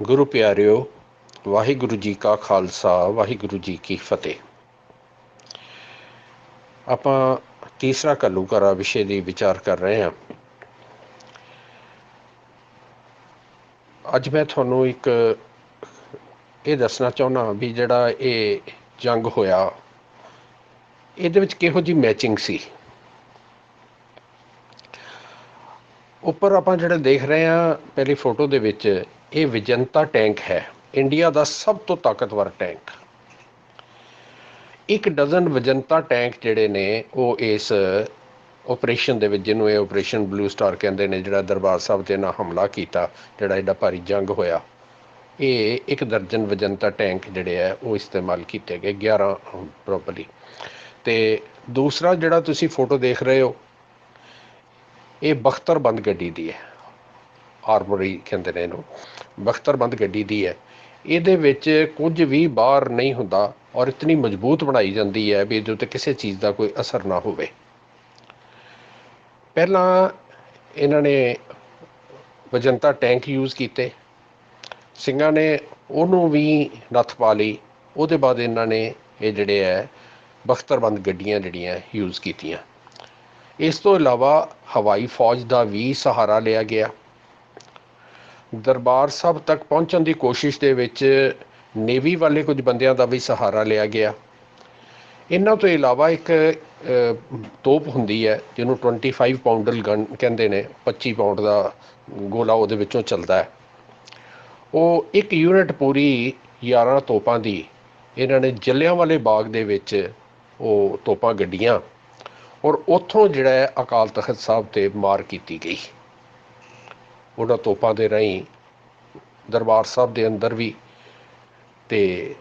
ਗੁਰੂ ਪਿਆਰਿਓ, ਵਾਹਿਗੁਰੂ ਜੀ ਕਾ ਖਾਲਸਾ, ਵਾਹਿਗੁਰੂ ਜੀ ਕੀ ਫਤਿਹ। ਆਪਾਂ ਤੀਸਰਾ ਕੱਲੂਕਾਰਾ ਵਿਸ਼ੇ ਦੀ ਵਿਚਾਰ ਕਰ ਰਹੇ ਹਾਂ। ਅੱਜ ਮੈਂ ਤੁਹਾਨੂੰ ਇੱਕ ਇਹ ਦੱਸਣਾ ਚਾਹੁੰਦਾ ਵੀ ਜਿਹੜਾ ਇਹ ਜੰਗ ਹੋਇਆ, ਇਹਦੇ ਵਿੱਚ ਕਿਹੋ ਜੀ ਮੈਚਿੰਗ ਸੀ? ਉੱਪਰ ਆਪਾਂ ਜਿਹੜਾ ਦੇਖ ਰਹੇ ਹਾਂ, ਪਹਿਲੀ ਫੋਟੋ ਦੇ ਵਿੱਚ ਇਹ ਵਿਜੰਤਾ ਟੈਂਕ ਹੈ। ਇੰਡੀਆ ਦਾ ਸਭ ਤੋਂ ਤਾਕਤਵਰ ਟੈਂਕ। ਇੱਕ ਡਜ਼ਨ ਵਿਜੰਤਾ ਟੈਂਕ ਜਿਹੜੇ ਨੇ, ਉਹ ਇਸ ਆਪਰੇਸ਼ਨ ਦੇ ਵਿੱਚ, ਜਿਹਨੂੰ ਇਹ ਆਪਰੇਸ਼ਨ ਬਲੂ ਸਟਾਰ ਕਹਿੰਦੇ ਨੇ, ਜਿਹੜਾ ਦਰਬਾਰ ਸਾਹਿਬ ਤੇ ਨਾ ਹਮਲਾ ਕੀਤਾ, ਜਿਹੜਾ ਐਡਾ ਭਾਰੀ ਜੰਗ ਹੋਇਆ, ਇਹ ਇੱਕ ਦਰਜਨ ਵਿਜੰਤਾ ਟੈਂਕ ਜਿਹੜੇ ਆ ਉਹ ਇਸਤੇਮਾਲ ਕੀਤੇ ਗਏ 11 ਪ੍ਰੋਪਰਲੀ ਤੇ ਦੂਸਰਾ ਜਿਹੜਾ ਤੁਸੀਂ ਫੋਟੋ ਦੇਖ ਰਹੇ ਹੋ, ਇਹ ਬਖਤਰਬੰਦ ਗੱਡੀ ਦੀ ਹੈ। ਆਰਮਰੀ ਕਹਿੰਦੇ ਨੇ ਇਹਨੂੰ। ਬਖਤਰਬੰਦ ਗੱਡੀ ਦੀ ਹੈ। ਇਹਦੇ ਵਿੱਚ ਕੁਝ ਵੀ ਬਾਹਰ ਨਹੀਂ ਹੁੰਦਾ ਔਰ ਇਤਨੀ ਮਜ਼ਬੂਤ ਬਣਾਈ ਜਾਂਦੀ ਹੈ ਵੀ ਇਹਦੇ ਉੱਤੇ ਕਿਸੇ ਚੀਜ਼ ਦਾ ਕੋਈ ਅਸਰ ਨਾ ਹੋਵੇ। ਪਹਿਲਾਂ ਇਹਨਾਂ ਨੇ ਵਜੰਤਾ ਟੈਂਕ ਯੂਜ਼ ਕੀਤੇ। ਸਿੰਘਾਂ ਨੇ ਉਹਨੂੰ ਵੀ ਨੱਥ ਪਾ ਲਈ। ਉਹਦੇ ਬਾਅਦ ਇਹਨਾਂ ਨੇ ਇਹ ਜਿਹੜੇ ਹੈ ਬਖਤਰਬੰਦ ਗੱਡੀਆਂ ਜਿਹੜੀਆਂ ਯੂਜ਼ ਕੀਤੀਆਂ। ਇਸ ਤੋਂ ਇਲਾਵਾ ਹਵਾਈ ਫੌਜ ਦਾ ਵੀ ਸਹਾਰਾ ਲਿਆ ਗਿਆ। ਦਰਬਾਰ ਸਾਹਿਬ ਤੱਕ ਪਹੁੰਚਣ ਦੀ ਕੋਸ਼ਿਸ਼ ਦੇ ਵਿੱਚ ਨੇਵੀ ਵਾਲੇ ਕੁਝ ਬੰਦਿਆਂ ਦਾ ਵੀ ਸਹਾਰਾ ਲਿਆ ਗਿਆ। ਇਹਨਾਂ ਤੋਂ ਇਲਾਵਾ ਇੱਕ ਤੋਪ ਹੁੰਦੀ ਹੈ, ਜਿਹਨੂੰ 25 ਪਾਉਂਡਲ ਗਨ ਕਹਿੰਦੇ ਨੇ 25 ਪਾਉਂਡ ਦਾ ਗੋਲਾ ਉਹਦੇ ਵਿੱਚੋਂ ਚੱਲਦਾ ਹੈ। ਉਹ ਇੱਕ ਯੂਨਿਟ ਪੂਰੀ 11 ਤੋਪਾਂ ਦੀ, ਇਹਨਾਂ ਨੇ ਜੱਲਿਆਂ ਵਾਲੇ ਬਾਗ ਦੇ ਵਿੱਚ ਉਹ ਤੋਪਾਂ ਗੱਡੀਆਂ ਔਰ ਉੱਥੋਂ ਜਿਹੜਾ ਅਕਾਲ ਤਖਤ ਸਾਹਿਬ ਤੇ ਮਾਰ ਕੀਤੀ ਗਈ। ਉਹਨਾਂ ਤੋਪਾਂ ਦੇ ਰਾਹੀਂ ਦਰਬਾਰ ਸਾਹਿਬ ਦੇ ਅੰਦਰ ਵੀ ਤੇ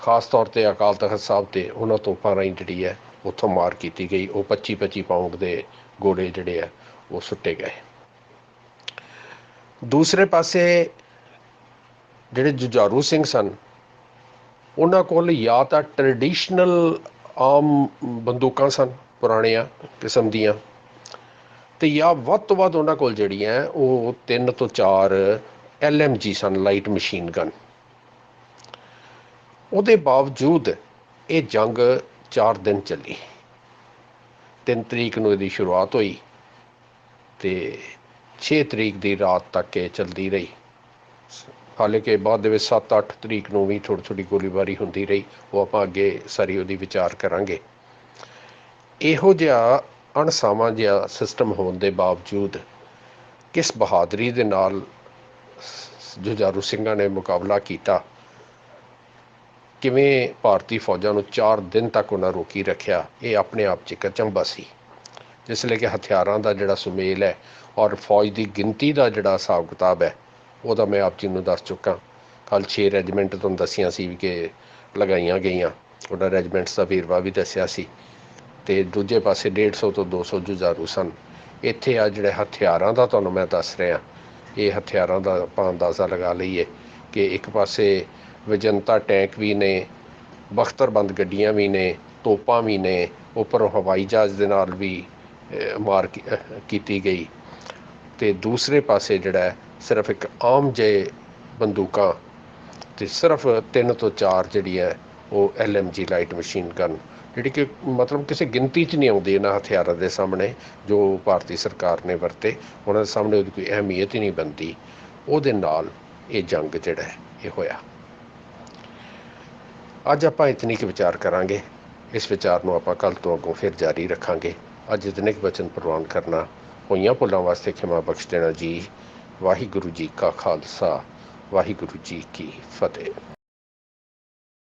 ਖਾਸ ਤੌਰ ਤੇ ਅਕਾਲ ਤਖਤ ਸਾਹਿਬ ਤੇ ਉਹਨਾਂ ਤੋਪਾਂ ਰਾਹੀਂ ਜਿਹੜੀ ਹੈ, ਉੱਥੋਂ ਮਾਰ ਕੀਤੀ ਗਈ। ਉਹ 25 25 ਪਾਉਂਡ ਦੇ ਗੋਲੇ ਜਿਹੜੇ ਆ, ਉਹ ਸੁੱਟੇ ਗਏ। ਦੂਸਰੇ ਪਾਸੇ ਜਿਹੜੇ ਜੁਝਾਰੂ ਸਿੰਘ ਸਨ, ਉਹਨਾਂ ਕੋਲ ਜਾਂ ਤਾਂ ਟ੍ਰੈਡੀਸ਼ਨਲ ਆਮ ਬੰਦੂਕਾਂ ਸਨ, ਪੁਰਾਣੀਆਂ ਕਿਸਮ ਦੀਆਂ। ਤੇ ਜਾਂ ਵੱਧ ਤੋਂ ਵੱਧ ਉਹਨਾਂ ਕੋਲ ਜਿਹੜੀਆਂ ਉਹ 3 ਤੋਂ 4 ਐਲਐਮਜੀ ਸਨ ਲਾਈਟ ਮਸ਼ੀਨ ਗਨ ਉਹਦੇ ਬਾਵਜੂਦ ਇਹ ਜੰਗ 4 ਦਿਨ ਚੱਲੀ। 3 ਤਰੀਕ ਨੂੰ ਇਹਦੀ ਸ਼ੁਰੂਆਤ ਹੋਈ ਤੇ 6 ਤਰੀਕ ਦੀ ਰਾਤ ਤੱਕ ਇਹ ਚੱਲਦੀ ਰਹੀ। ਹਾਲਾਂਕਿ ਬਾਅਦ ਦੇ ਵਿੱਚ 7-8 ਤਰੀਕ ਨੂੰ ਵੀ ਥੋੜੀ ਥੋੜੀ ਗੋਲੀਬਾਰੀ ਹੁੰਦੀ ਰਹੀ। ਉਹ ਆਪਾਂ ਅੱਗੇ ਸਾਰੀ ਉਹਦੀ ਵਿਚਾਰ ਕਰਾਂਗੇ। ਇਹੋ ਜਿਹਾ ਅਣਸਾਵਾਂ ਜਿਹਾ ਸਿਸਟਮ ਹੋਣ ਦੇ ਬਾਵਜੂਦ ਕਿਸ ਬਹਾਦਰੀ ਦੇ ਨਾਲ ਜੁਝਾਰੂ ਸਿੰਘਾਂ ਨੇ ਮੁਕਾਬਲਾ ਕੀਤਾ? ਕਿਵੇਂ ਭਾਰਤੀ ਫੌਜਾਂ ਨੂੰ 4 ਦਿਨ ਤੱਕ ਉਹਨਾਂ ਰੋਕੀ ਰੱਖਿਆ? ਇਹ ਆਪਣੇ ਆਪ 'ਚ ਇੱਕ ਅਚੰਭਾ ਸੀ। ਜਿਸ ਲਈ ਕਿ ਹਥਿਆਰਾਂ ਦਾ ਜਿਹੜਾ ਸੁਮੇਲ ਹੈ ਔਰ ਫੌਜ ਦੀ ਗਿਣਤੀ ਦਾ ਜਿਹੜਾ ਹਿਸਾਬ ਕਿਤਾਬ ਹੈ, ਉਹਦਾ ਮੈਂ ਆਪ ਜੀ ਨੂੰ ਦੱਸ ਚੁੱਕਾ। ਕੱਲ 6 ਰੈਜੀਮੈਂਟ ਤੁਹਾਨੂੰ ਦੱਸੀਆਂ ਸੀ ਕਿ ਲਗਾਈਆਂ ਗਈਆਂ। ਉਹਨਾਂ ਰੈਜੀਮੈਂਟਸ ਦਾ ਵੇਰਵਾ ਵੀ ਦੱਸਿਆ ਸੀ। ਤੇ ਦੂਜੇ ਪਾਸੇ 150 ਤੋਂ 200 ਜੁਝਾਰੂ ਸਨ। ਇੱਥੇ ਆ ਜਿਹੜੇ ਹਥਿਆਰਾਂ ਦਾ ਤੁਹਾਨੂੰ ਮੈਂ ਦੱਸ ਰਿਹਾ। ਇਹ ਹਥਿਆਰਾਂ ਦਾ ਆਪਾਂ ਅੰਦਾਜ਼ਾ ਲਗਾ ਲਈਏ ਕਿ ਇੱਕ ਪਾਸੇ ਵਿਜੰਤਾ ਟੈਂਕ ਵੀ ਨੇ, ਬਖਤਰਬੰਦ ਗੱਡੀਆਂ ਵੀ ਨੇ, ਤੋਪਾਂ ਵੀ ਨੇ, ਉੱਪਰੋਂ ਹਵਾਈ ਜਹਾਜ਼ ਦੇ ਨਾਲ ਵੀ ਮਾਰ ਕੀਤੀ ਗਈ। ਤੇ ਦੂਸਰੇ ਪਾਸੇ ਜਿਹੜਾ ਸਿਰਫ ਇੱਕ ਆਮ ਜੇ ਬੰਦੂਕਾਂ ਤੇ ਸਿਰਫ 3 ਤੋਂ 4 ਜਿਹੜੀ ਹੈ, ਉਹ ਐਲਐਮਜੀ ਲਾਈਟ ਮਸ਼ੀਨ ਗਨ ਜਿਹੜੀ ਕਿ ਮਤਲਬ ਕਿਸੇ ਗਿਣਤੀ 'ਚ ਨਹੀਂ ਆਉਂਦੀ ਇਹਨਾਂ ਹਥਿਆਰਾਂ ਦੇ ਸਾਹਮਣੇ, ਜੋ ਭਾਰਤੀ ਸਰਕਾਰ ਨੇ ਵਰਤੇ, ਉਹਨਾਂ ਦੇ ਸਾਹਮਣੇ ਉਹਦੀ ਕੋਈ ਅਹਿਮੀਅਤ ਹੀ ਨਹੀਂ ਬਣਦੀ। ਉਹਦੇ ਨਾਲ ਇਹ ਜੰਗ ਜਿਹੜਾ ਹੈ, ਇਹ ਹੋਇਆ। ਅੱਜ ਆਪਾਂ ਇਤਨੀ ਕਿ ਵਿਚਾਰ ਕਰਾਂਗੇ। ਇਸ ਵਿਚਾਰ ਨੂੰ ਆਪਾਂ ਕੱਲ ਤੋਂ ਅੱਗੋਂ ਫਿਰ ਜਾਰੀ ਰੱਖਾਂਗੇ। ਅੱਜ ਇਤਨੇ ਕਿ ਬਚਨ ਪ੍ਰਵਾਨ ਕਰਨਾ, ਹੋਈਆਂ ਭੁੱਲਾਂ ਵਾਸਤੇ ਖਿਮਾ ਬਖਸ਼ ਦੇਣਾ ਜੀ। ਵਾਹਿਗੁਰੂ ਜੀ ਕਾ ਖਾਲਸਾ, ਵਾਹਿਗੁਰੂ ਜੀ ਕੀ ਫਤਿਹ।